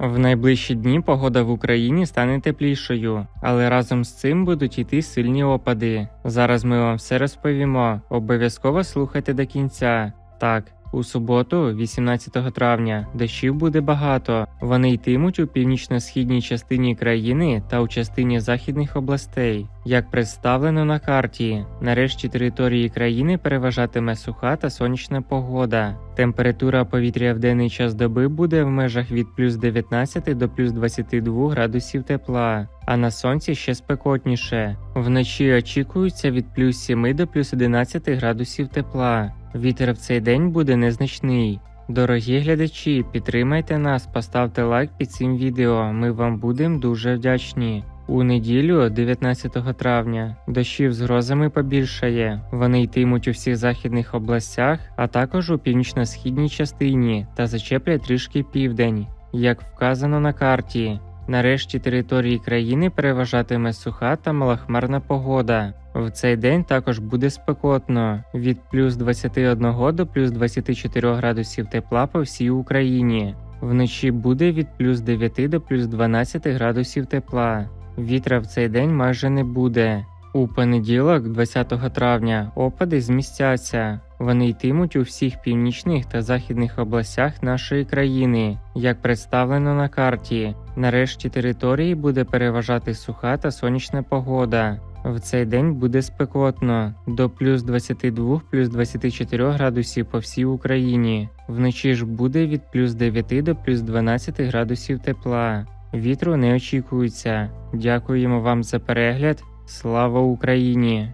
В найближчі дні погода в Україні стане теплішою, але разом з цим будуть йти сильні опади. Зараз ми вам все розповімо. Обов'язково слухайте до кінця. Так. У суботу, 18 травня, дощів буде багато. Вони йтимуть у північно-східній частині країни та у частині західних областей, як представлено на карті. Нарешті території країни переважатиме суха та сонячна погода. Температура повітря в денний час доби буде в межах від плюс 19 до плюс 22 градусів тепла, а на сонці ще спекотніше. Вночі очікується від плюс 7 до плюс 11 градусів тепла. Вітер в цей день буде незначний. Дорогі глядачі, підтримайте нас, поставте лайк під цим відео. Ми вам будемо дуже вдячні. У неділю, 19 травня, дощів з грозами побільшає. Вони йтимуть у всіх західних областях, а також у північно-східній частині та зачеплять трішки південь, як вказано на карті. Нарешті території країни переважатиме суха та малохмарна погода. В цей день також буде спекотно від плюс 21 до плюс 24 градусів тепла по всій Україні. Вночі буде від плюс 9 до плюс 12 градусів тепла. Вітра в цей день майже не буде. У понеділок, 20 травня, опади змістяться. Вони йтимуть у всіх північних та західних областях нашої країни, як представлено на карті. Нарешті території буде переважати суха та сонячна погода. В цей день буде спекотно до плюс 22 плюс 24 градусів по всій Україні. Вночі ж буде від плюс 9 до плюс 12 градусів тепла. Вітру не очікується. Дякуємо вам за перегляд. Слава Україні!